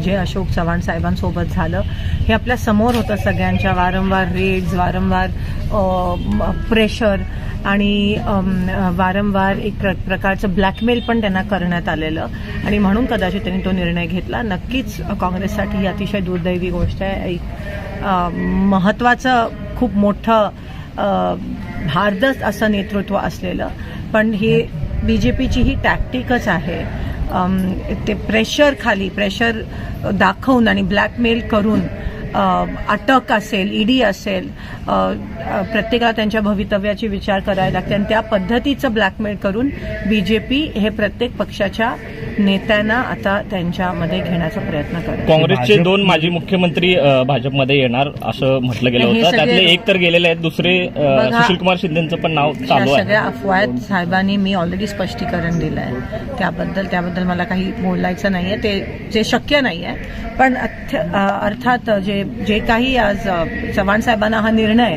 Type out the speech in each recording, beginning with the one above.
जे अशोक चव्हाण साहेबांसोबत झालं. हे आपल्यासमोर होतं सगळ्यांच्या. वारंवार रेड्स वारंवार प्रेशर आणि वारंवार एक प्र प्रकारचं ब्लॅकमेल पण त्यांना करण्यात आलेलं. आणि म्हणून कदाचित त्यांनी तो निर्णय घेतला. नक्कीच काँग्रेससाठी ही अतिशय दुर्दैवी गोष्ट आहे. एक महत्त्वाचं खूप मोठं भारदस्त असं नेतृत्व असलेलं. पण हे बी जे पीची ही टॅक्टिकच आहे. ते प्रेशर खाली प्रेशर दाखवून आणि ब्लॅकमेल करून अटक असेल ईडी असेल प्रत्येकाला त्यांच्या भवितव्याची विचार करायला लागते. आणि त्या पद्धतीचं ब्लॅकमेल करून बी जे पी हे प्रत्येक पक्षाच्या नेत्यांना आता त्यांच्यामध्ये घेण्याचा प्रयत्न करत आहे. काँग्रेसचे दोन माजी मुख्यमंत्री भाजपमध्ये येणार असं म्हटलं गेलं होतं. त्यातले एक तर गेलेले आहेत दुसरे अ, बघा, सुशीलकुमार शिंदेचं पण नाव चालू आहे. सगळ्या अफवा आहेत साहेबांनी मी ऑलरेडी स्पष्टीकरण दिलं आहे त्याबद्दल त्याबद्दल मला काही बोलायचं नाहीये. ते जे शक्य नाही आहे पण अर्थात जे जे काही आज चव्हाण साहेबांना हा निर्णय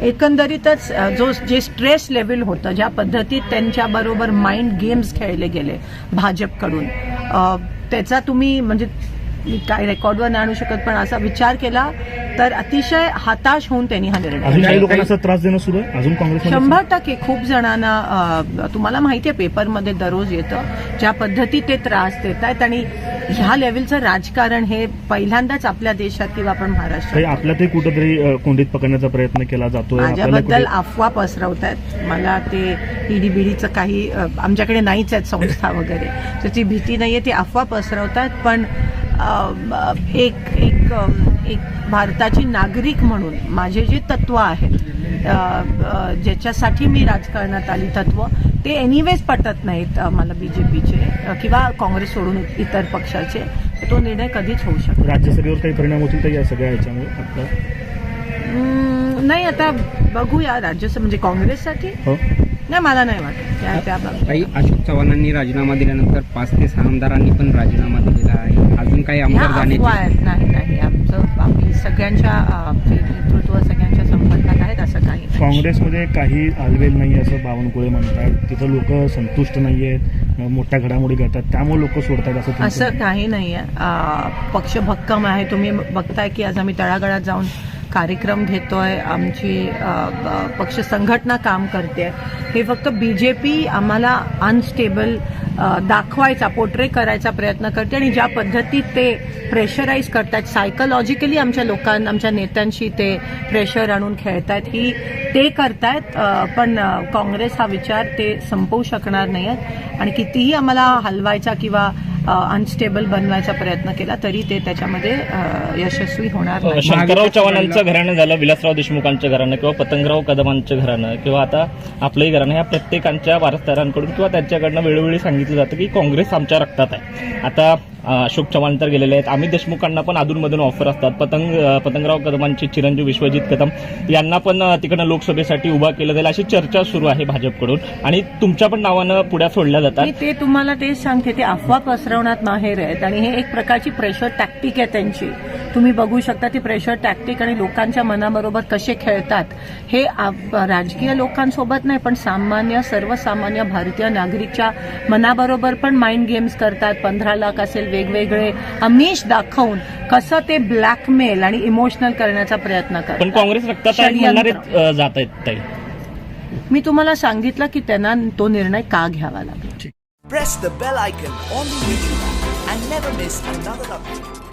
एकंदरीतच जो जे स्ट्रेस लेवल होतं ज्या पद्धतीत त्यांच्याबरोबर माइंड गेम्स खेळले गेले भाजपकडून त्याचा तुम्ही म्हणजे मी काय रेकॉर्डवर नाही आणू शकत पण असा विचार केला तर अतिशय हताश होऊन त्यांनी हा निर्णय शंभर टक्के. खूप जणांना तुम्हाला माहिती आहे पेपरमध्ये दररोज येतं. ज्या पद्धतीत ते त्रास देत आहेत आणि ह्या लेवलचं राजकारण हे पहिल्यांदाच आपल्या देशात किंवा आपण महाराष्ट्रात आपल्यातही कुठेतरी अ, कोंडीत पकडण्याचा प्रयत्न केला आपल्याला माझ्याबद्दल अफवा पसरवत आहेत मला ते ईडी बिडीचं काही आमच्याकडे नाहीच आहेत संस्था वगैरे. तर ती भीती नाहीये ती अफवा पसरवतात पण एक एक एक भारताची नागरिक म्हणून माझे जे तत्व आहेत ज्याच्यासाठी मी राजकारणात आली तत्व ते एनिवेज पटत नाहीत मला बीजेपीचे किंवा काँग्रेस सोडून इतर पक्षाचे. तो निर्णय कधीच होऊ शकतो राज्यसभेवर काही परिणाम होतील तर या सगळ्या ह्याच्यामुळे आपलं हम्म, नाही आता बघूया राज्यसभा म्हणजे काँग्रेससाठी? हो. नाही मला नाही वाटत. काही अशोक चव्हाणांनी राजीनामा दिल्यानंतर पाच ते सहा आमदारांनी पण राजीनामा दिलेला आहे. अजून काही आमदार नाही नाही आमचं आम्ही सगळ्यांच्या नेतृत्व सगळ्यांच्या संपर्कात आहेत असं काही नाही. काँग्रेसमध्ये काही आलवेल नाही असं बावनकुळे म्हणतात. तिथं लोक संतुष्ट नाही आहेत. मोठ्या घडामोडी घडतात त्यामुळे लोक सोडतात असं असं काही नाही आहे. पक्ष भक्कम आहे. तुम्ही बघताय की आज आम्ही तळागाळात जाऊन कार्यक्रम घेतोय. आमची पक्ष संघटना काम करते. हे फक्त बी जे पी आम्हाला अनस्टेबल दाखवायचा पोर्ट्रे करायचा प्रयत्न करते आणि ज्या पद्धतीत ते प्रेशराईज करतात सायकोलॉजिकली आमच्या लोकांना आमच्या नेत्यांशी ते प्रेशर आणून खेळतायत ही ते करतायत पण काँग्रेस हा विचार ते संपवू शकणार नाही आहेत आणि कितीही आम्हाला हलवायचा किंवा अनस्टेबल बनवायचा प्रयत्न केला तरी ते त्याच्यामध्ये यशस्वी होणार नाही. शंकरराव चव्हाणांचं घराणं झालं विलासराव देशमुखांचं घराणं किंवा पतंगराव कदमांचं घराणं किंवा आता आपलंही घराणं ह्या प्रत्येकांच्या वारसदारांकडून किंवा त्यांच्याकडनं वेळोवेळी सांगितलं जातं की काँग्रेस आमच्या रक्तात आहे. आता अशोक चव्हाण तर गेलेले आहेत. अमित देशमुखांना पण अधूनमधून ऑफर असतात. पतंग पतंगराव कदमांचे चिरंजीव विश्वजित कदम यांना पण तिकडनं लोकसभेसाठी उभा केलं जाईल अशी चर्चा सुरू आहे भाजपकडून. आणि तुमच्या पण नावानं पुढ्या सोडल्या जातात. ते तुम्हाला तेच सांगते. ते अफवा पसरवण्यात माहेर आहेत आणि हे एक प्रकारची प्रेशर टॅक्टिक आहे त्यांची. तुम्ही बघू शकता ती प्रेशर टॅक्टिक आणि लोकांच्या मनाबरोबर कसे खेळतात. हे राजकीय लोकांसोबत नाही पण सामान्य सर्वसामान्य भारतीय नागरिकच्या मनाबरोबर पण माइंड गेम्स करतात. पंधरा लाख असेल वेगवेगळे अमिष दाखवून कसं ते ब्लॅकमेल आणि इमोशनल करण्याचा प्रयत्न पण करतात काँग्रेस जात आहेत मी तुम्हाला सांगितलं की त्यांना तो निर्णय का घ्यावा लागला? Press the bell icon on the YouTube app and never miss another update.